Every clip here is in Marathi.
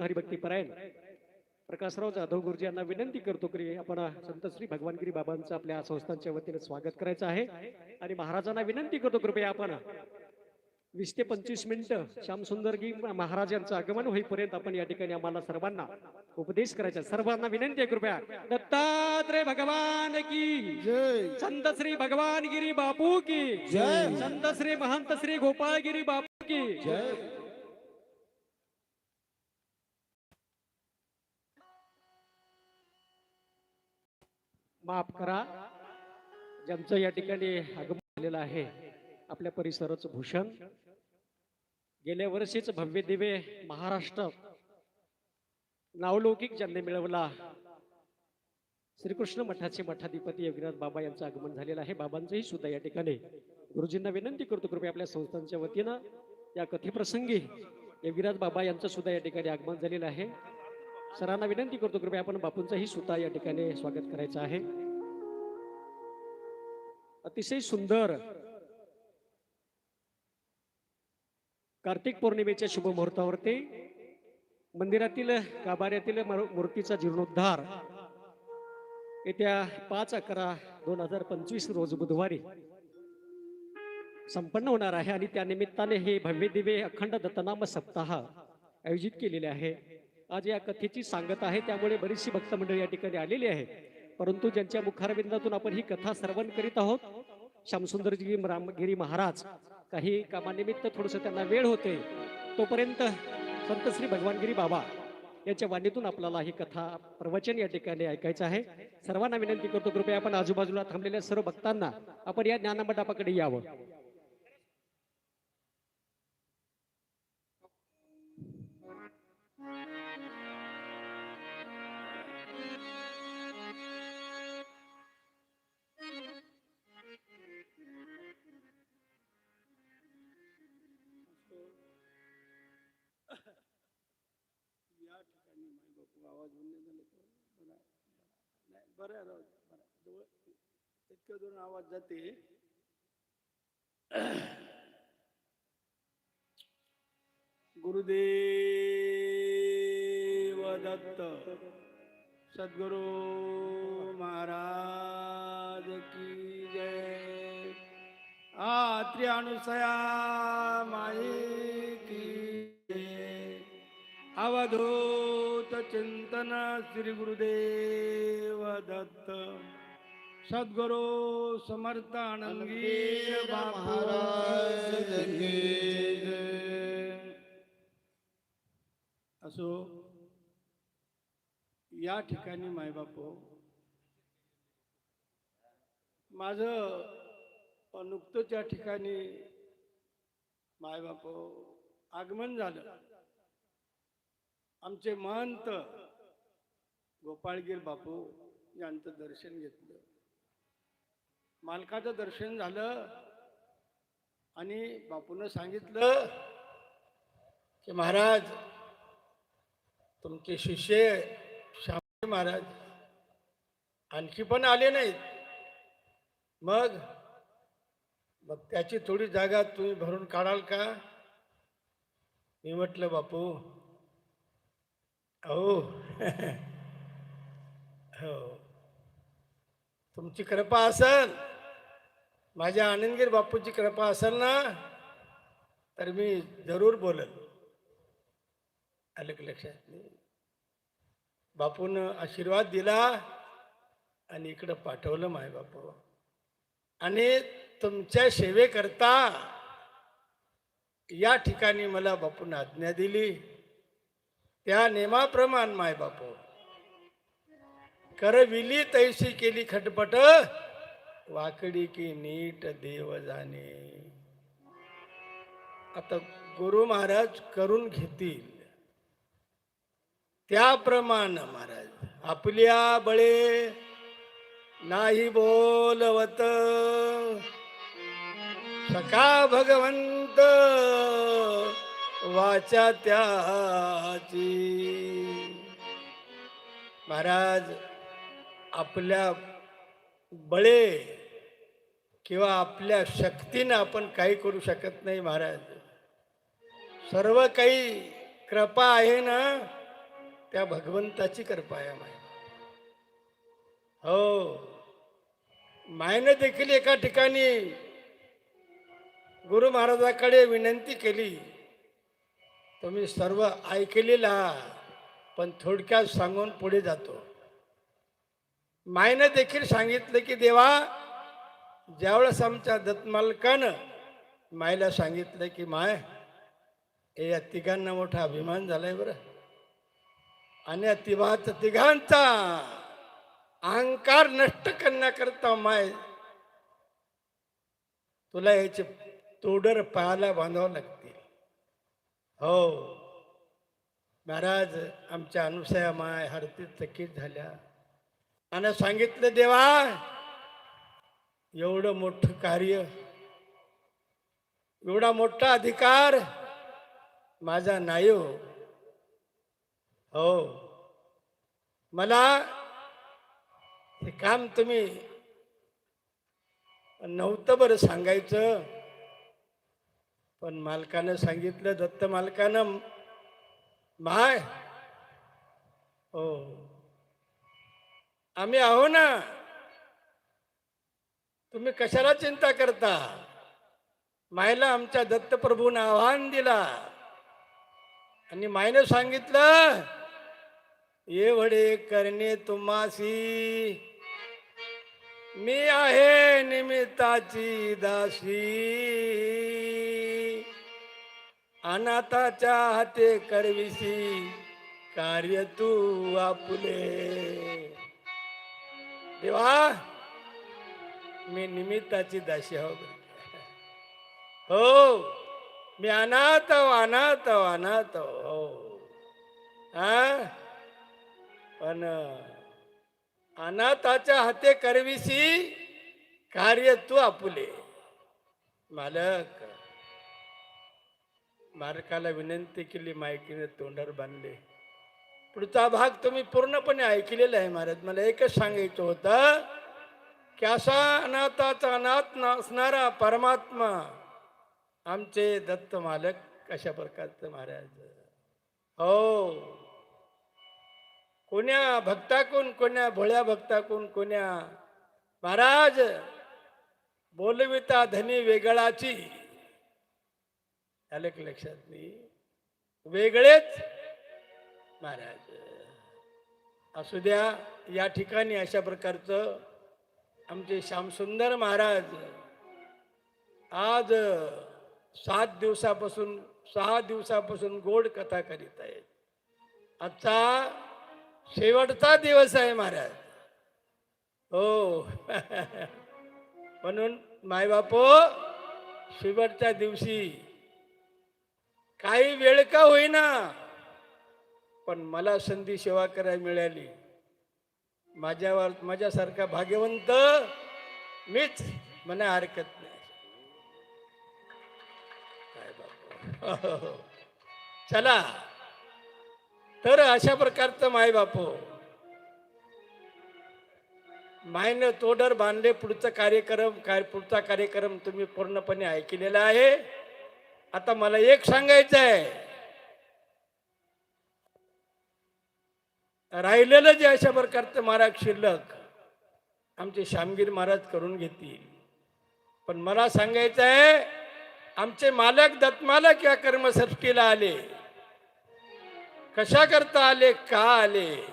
हरिभक्ती परायण. प्रकाशराव जाधव गुरुजी यांना विनंती करतो की आपण संत श्री भगवानगिरी बाबांचं आपल्या संस्थांच्या वतीने स्वागत करायचं आहे. आणि महाराजांना विनंती करतो कृपया आपण वीस ते पंचवीस मिनिटं श्यामसुंदरगी महाराज यांचं आगमन होईपर्यंत आपण या ठिकाणी आम्हाला सर्वांना उपदेश करायचा. सर्वांना विनंती आहे कृपया. दत्तात्रय भगवान की जय. संत श्री भगवानगिरी बापू की जय. संत श्री महंत श्री गोपाळगिरी बापू की जय. माफ करा. ज्यांचं या ठिकाणी आगमन झालेलं आहे आपल्या परिसराचं भूषण. गेल्या वर्षीच भव्य दिवे महाराष्ट्र नावलौकिक ज्यांनी मिळवला श्रीकृष्ण मठाचे मठाधिपती योगीनाथ बाबा यांचं आगमन झालेलं आहे. बाबांचंही सुद्धा या ठिकाणी गुरुजींना विनंती करतो कृपया आपल्या संस्थांच्या वतीनं या कथेप्रसंगी योगीनाथ बाबा यांचं सुद्धा या ठिकाणी आगमन झालेलं आहे. सरांना विनंती करतो कृपया आपण बापूंचाही सुद्धा या ठिकाणी स्वागत करायचं आहे. अतिशय सुंदर कार्तिक पौर्णिमेच्या शुभ मुहूर्तावरती मंदिरातील गाभाऱ्यातील मर- मूर्तीचा जीर्णोद्धार येत्या पाच अकरा दोन हजार पंचवीस रोज बुधवारी संपन्न होणार आहे आणि त्या निमित्ताने हे भव्य दिवे अखंड दत्तनाम सप्ताह आयोजित केलेले आहे. आज या कथेची सांगत आहे. त्यामुळे बरीचशी भक्त मंडळी या ठिकाणी आलेली आहे परंतु ज्यांच्या मुखारविंदातून आपण ही कथा श्रवण करीत आहोत श्यामसुंदरजी रामगिरी महाराज काही कामानिमित्त थोडस त्यांना वेळ होते. तोपर्यंत संत श्री भगवानगिरी बाबा यांच्या वाणीतून आपल्याला ही कथा प्रवचन या ठिकाणी ऐकायचं आहे. सर्वांना विनंती करतो कृपया आपण आजूबाजूला थांबलेल्या सर्व भक्तांना आपण या ज्ञानमंडपाकडे यावं. माई बापू आवाज बोलणे झाले तर बघा नाही बरं आहे राव बरं जवळ इतक्या दोन आवाज जाते. गुरुदेव दत्त सद्गुरु महाराज की जय. आत्रियानुसया माई अवधूत चिंतन श्री गुरुदेव दत्त। सद्गुरु समर्थ आनंदी महाराज असो या ठिकाणी मायबापो माझं नुकतंच या ठिकाणी मायबापो आगमन झालं. आमचे महंत गोपाळगीर बापू यांचं दर्शन घेतलं. मालकाचं दर्शन झालं आणि बापून सांगितलं की महाराज तुमचे शिष्य श्यामजी महाराज आणखी पण आले नाहीत. मग मग त्याची थोडी जागा तुम्ही भरून काढाल का? मी म्हटलं बापू हो. हो. तुमची कृपा असेल माझ्या आनंदगीर बापूची कृपा असेल ना तर मी जरूर बोलेल. आलं की लक्षात? बापून आशीर्वाद दिला आणि इकडं पाठवलं माय बापू. आणि तुमच्या सेवेकरता या ठिकाणी मला बापून आज्ञा दिली. त्या नेमाप्रमाण माय बापू. करविली तैसी केली खटपट वाकडी की नीट देव जाणे. आता गुरु महाराज करून घेतील. त्याप्रमाणे महाराज आपल्या बळे नाही बोलवत. सका भगवंत वाचा त्याची. महाराज आपल्या बळे किंवा आपल्या शक्तीनं आपण काही करू शकत नाही महाराज. सर्व काही कृपा आहे ना त्या भगवंताची कृपा आहे माय. हो. मायनं देखील एका ठिकाणी गुरु महाराजाकडे विनंती केली. तुम्ही सर्व ऐकलेलं आहात, पण थोडक्यात सांगून पुढे जातो. मायनं देखील सांगितलं की देवा ज्यावेळेस आमच्या दत्तमालकानं मायला सांगितलं की माय हे या तिघांना मोठा अभिमान झालाय बरं. आणि या तिघाच तिघांचा अहंकार नष्ट करण्याकरता माय तुला याचे तोडर पायाला बांधावं लागते. हो. महाराज आमच्या अनुसया माय हरती चकित झाल्या. आणि सांगितलं देवा एवढं मोठं कार्य एवढा मोठा अधिकार माझा नाही हो. हो. मला हे काम तुम्ही नव्हतं बरं सांगायचं. पण मालकानं सांगितलं दत्त मालकानं माय हो आम्ही आहो ना. तुम्ही कशाला चिंता करता? मायला आमच्या दत्तप्रभूनं आव्हान दिला. आणि मायनं सांगितलं ये वडे करणे तुम्हासी. मी आहे निमित्ताची दासी. अनाथाच्या हाते करविसी कार्य तू आपुले देवा मी निमित्ताची दासी हो हो मी अनाथ आहो, अनाथ अनाथ हो. हा पण अनाथाच्या हाते करविसी कार्य तू आपुले. मालक मालकाला विनंती केली मायकीने तोंडावर बांधले. पुढचा भाग तुम्ही पूर्णपणे ऐकलेला आहे महाराज. मला एकच सांगायचं होतं की असा अनाथाचा अनाथ असणारा परमात्मा आमचे दत्त मालक कशा प्रकारचं महाराज? हो. कोण्या भक्ताकून कोण्या भोळ्या भक्ताकून कोण्या महाराज बोलविता धनी वेगळाची. आलं की लक्षात नाही? वेगळेच महाराज. असू द्या या ठिकाणी अशा प्रकारचं आमचे श्यामसुंदर महाराज आज सात दिवसापासून सहा दिवसापासून गोड कथा करीत आहेत. आजचा शेवटचा दिवस आहे महाराज. हो. म्हणून मायबापो शेवटच्या दिवशी काही वेळ का होईना पण मला संधी सेवा करायला मिळाली. माझ्यावर माझ्यासारखा भाग्यवंत मीच म्हणा हरकत नाही. चला. तर अशा प्रकारचं माय बापू. मायनं तोडर बांधले पुढचा कार्यक्रम काय पुढचा कार्यक्रम तुम्ही पूर्णपणे ऐकलेला आहे. आता मला एक सांगायचं आहे राहिलेलं जे अशा प्रकारचं महाराज शिल्लक आमचे श्यामगिरी महाराज करून घेतील. पण मला सांगायचं आहे आमचे मालक दत्मालक या कर्मसृष्टीला आले. कशा करता आले? का आले?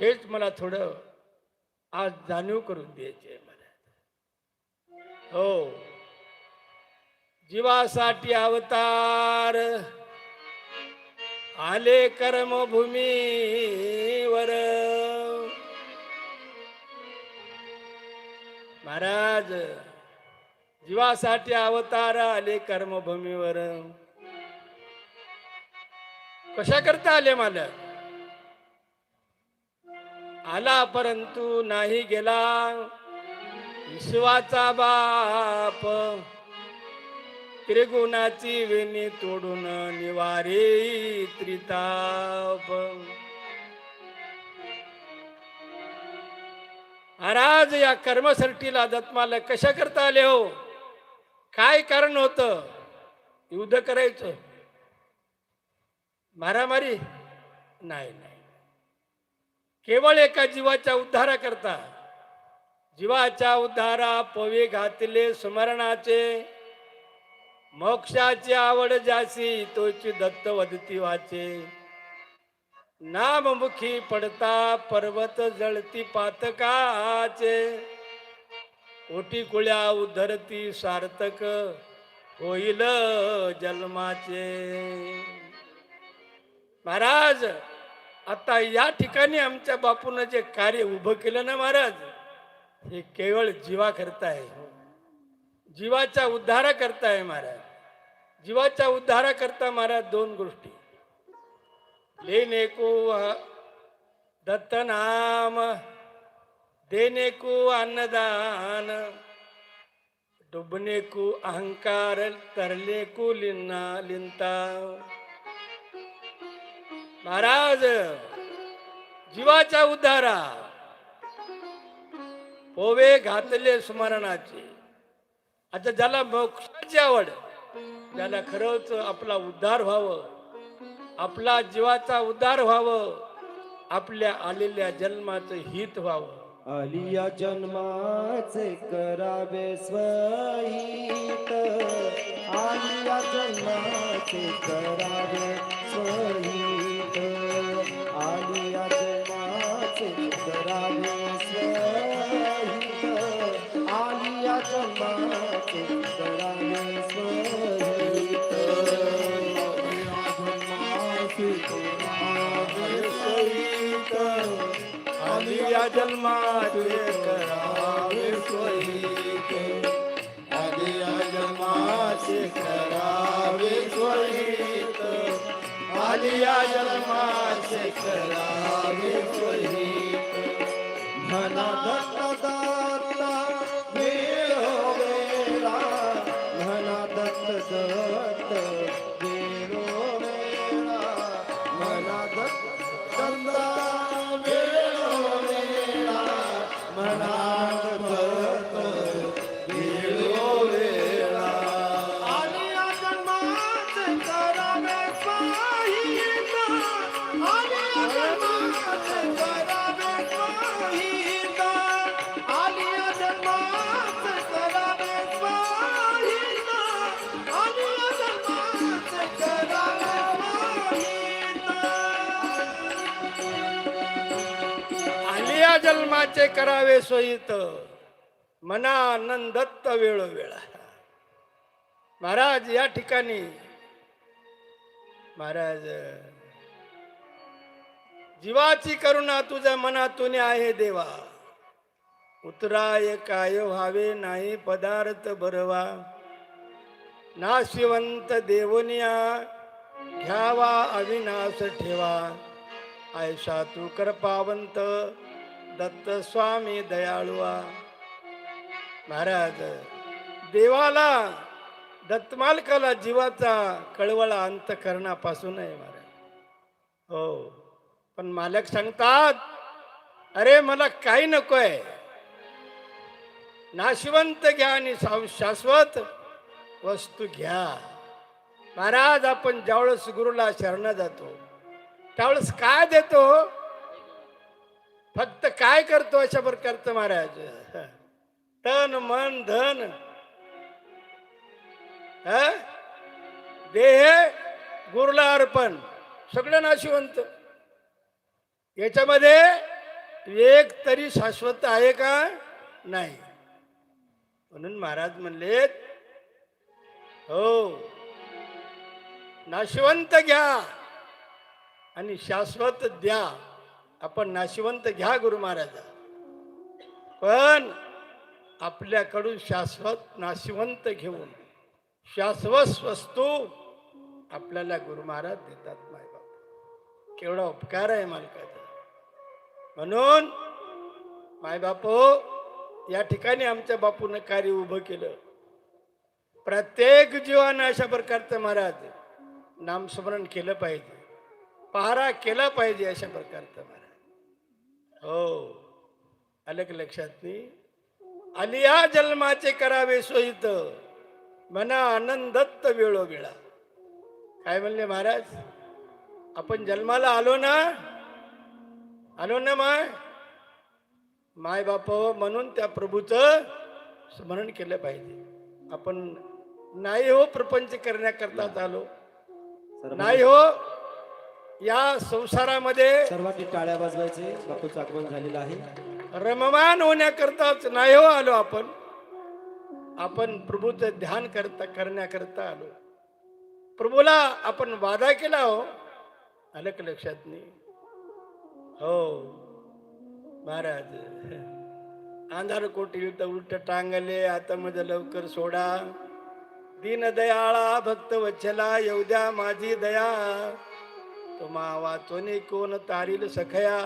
हेच मला थोडं आज जाणीव करून द्यायचे मला. हो. जीवासाठी अवतार. आले कर्मभूमीवर. महाराज जीवासाठी अवतार आले कर्मभूमीवर. कशा करता आले मला आला परंतु नाही गेला. विश्वाचा बाप त्रिगुणाची वेणी तोडून निवारे त्रिताप. महाराज या कर्मसर्टीला दत्तमाला कशा करता आले हो? काय कारण होतं? युद्ध करायचं. मारामारी? नाही नाही. केवळ एका जीवाच्या उद्धाराकरता. जीवाच्या उद्धारा पवे घातले स्मरणाचे. मोक्षाची आवड जासी तोची दत्त वदती वाचे. नाममुखी पडता पर्वत जळती पातकाचे. कोटी कुळ्या उधरती सार्थक होईल जन्माचे. महाराज आता या ठिकाणी आमच्या बापून जे कार्य उभं केलं ना महाराज हे केवळ जीवा करताय जीवाच्या उद्धारा करताय महाराज. जीवाच्या उद्धारा करता महाराज दोन गोष्टी. लेने को दत्त नाम देने को अन्नदान डुबने को अहंकार तरले को लिन्ना लिंता महाराज जीवाचा उद्धारा. पोवे घातले स्मरणाचे. आता ज्याला मोक्षाची आवड ज्याला खरंच आपला उद्धार व्हावं आपला जीवाचा उद्धार व्हावं आपल्या आलेल्या जन्माचं हित व्हावं. आलिया जन्माचे करावे स्वहित. आलिया जन्माचे करावे स्वहित. आलिया जन्माचे करावे स्वहित आलिया जन्माचे जन्माचे झालिया जन्माचे करावे स्वहित म्हणा दत्ता कसे करावे सोयीत? मना आनंदत्त वेळोवेळा. महाराज या ठिकाणी महाराज जीवाची करुणा तुझ्या मनातून आहे देवा. उतराय काय व्हावे नाही पदार्थ बरवा नाशिवंत देवनिया घ्यावा अविनाश ठेवा. आयशा तू कृपावंत दत्त स्वामी दयाळुआ. महाराज देवाला दत्तमालकाला जीवाचा कळवळा अंत करण्यापासून आहे महाराज. हो पण मालक सांगतात अरे मला काही नकोय. नाशिवंत घ्या आणि शाश्वत वस्तू घ्या. महाराज आपण ज्यावेळेस गुरुला शरण जातो त्यावेळेस काय देतो? फक्त काय करतो अशा प्रकारचं महाराज? तन मन धन. देह गुरुला अर्पण. सगळं नाशिवंत. याच्यामध्ये एक तरी शाश्वत आहे का? नाही. म्हणून महाराज म्हणलेत हो. नाशिवंत घ्या आणि शाश्वत द्या. आपण नाशिवंत घ्या गुरु महाराजा. पण आपल्याकडून शाश्वत नाशिवंत घेऊन शाश्वत वस्तू आपल्याला गुरु महाराज देतात मायबाप केवढा उपकार आहे मालकाचा. म्हणून मायबापो या ठिकाणी आमच्या बापून कार्य उभं केलं. प्रत्येक जीवानं अशा प्रकारचं महाराज नामस्मरण केलं पाहिजे. पहारा केला पाहिजे अशा प्रकारचं महाराज. हो. का लक्षात नाही. आलिया जन्माचे करावे सोयीत. मना आनंदत्त वेळोवेळा. काय म्हणले महाराज? आपण जन्माला आलो ना? आलो ना माय? माय बाप म्हणून त्या प्रभूचं स्मरण केलं पाहिजे. आपण नाही हो प्रपंच करण्याकरताच आलो. नाही हो या संसारामध्ये सर्वांनी टाळ्या वाजवायचे. बापूचं आगमन झालेलं आहे. रममान होण्याकरताच नाही हो आलो आपण. आपण प्रभूचं ध्यान करता करण्याकरता आलो. प्रभूला आपण वादा केला हो. आलं का लक्षात नाही. हो. महाराज अंधार कोटी तर उलट टांगले आता मध्ये लवकर सोडा. दीन दयाळा भक्त वच्छला येऊ द्या माझी दया. तुम्हा वाचोनी कोण तारील सखया?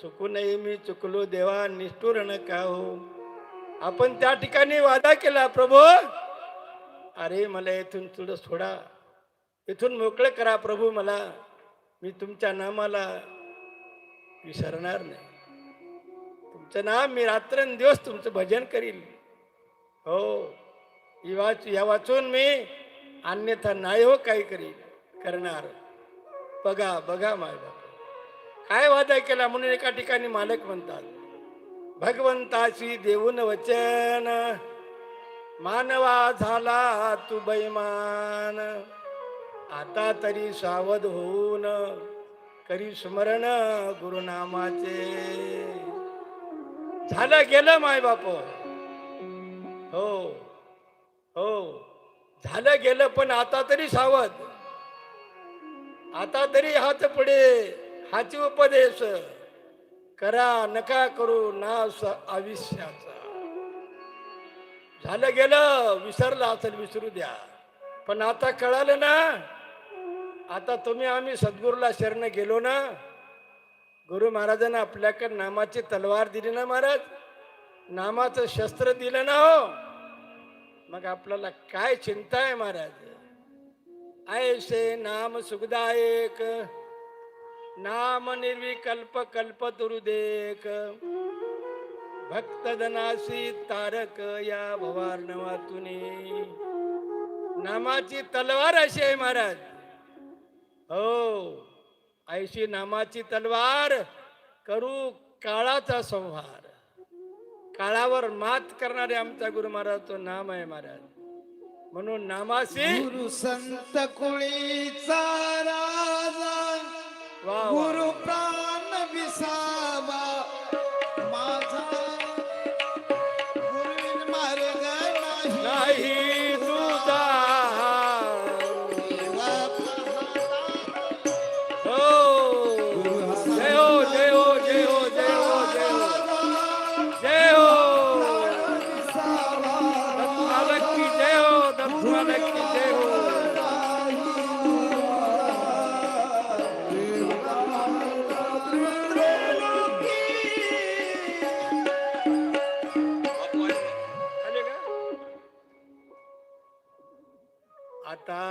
चुकू नये मी चुकलो देवा निष्ठुर का हो आपण त्या ठिकाणी वादा केला प्रभू. अरे मला इथून थोडं सोडा. इथून मोकळं करा प्रभू मला. मी तुमच्या नामाला विसरणार नाही. तुमचं नाम मी रात्रंदिवस तुमचं भजन करील हो ही वाच या वाचून मी अन्यथा नाही हो काही करील करणार. बघा बघा माय बाप. काय वादा केला? म्हणून एका ठिकाणी मालक म्हणतात भगवंताशी देऊन वचन मानवा झाला तू बैमान. आता तरी सावध होऊन करी स्मरण गुरुनामाचे. झालं गेलं माय बाप. हो हो. झालं गेलं पण आता तरी सावध. आता तरी हात पुढे हाची उपदेश. करा नका करू नास आयुष्याचा झालं गेलं विसरलं असेल विसरू द्या. पण आता कळालं ना आता तुम्ही आम्ही सद्गुरूला शरण गेलो ना गुरु महाराजांना आपल्याकडे नामाची तलवार दिली ना महाराज? नामाचं शस्त्र दिलं ना हो? मग आपल्याला काय चिंता आहे महाराज? ऐसे नाम सुखदायक नाम निर्विकल्प कल्प तुरुदेक भक्त तारक या भवार्णवातून। नामाची तलवार अशी आहे महाराज. हो ऐशी नामाची तलवार करू काळाचा संहार. काळावर मात करणारे आमचा गुरु महाराजचं नाम आहे महाराज. म्हणून नामाशी गुरु संत कुळीचा राजा. गुरु प्राण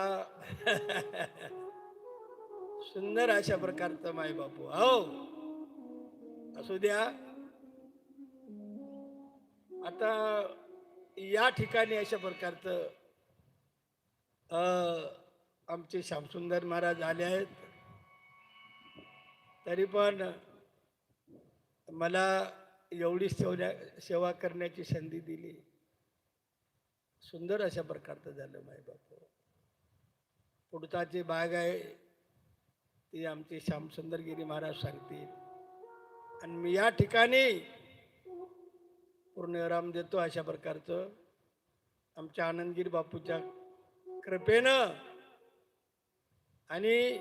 सुंदर अशा प्रकारचं माय बापू. हो. असू द्या. आता या ठिकाणी अशा प्रकारचं आमचे श्यामसुंदर महाराज आले आहेत. तरी पण मला एवढी सेवण्या सेवा करण्याची संधी दिली. सुंदर अशा प्रकारचं झालं माय बापू. पुढचा जे बाग आहे ते आमचे श्यामसुंदरगिरी महाराज सांगतील. आणि मी या ठिकाणी पूर्ण विराम देतो अशा प्रकारचं. आमच्या आनंदगिरी बापूच्या कृपेनं आणि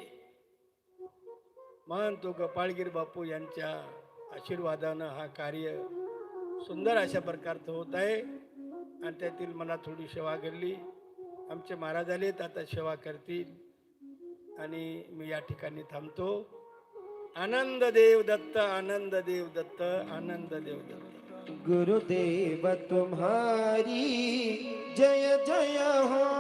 महंतो गोपाळगिरी बापू यांच्या आशीर्वादानं हा कार्य सुंदर अशा प्रकारचं होत आहे. आणि त्यातील मला थोडी सेवा घडली. आमचे महाराज आलेत आता सेवा करतील. आणि मी या ठिकाणी थांबतो. आनंद देव दत्त आनंद देव दत्त आनंद देव दत्त. गुरुदेव तुम्हारी जय जय हो।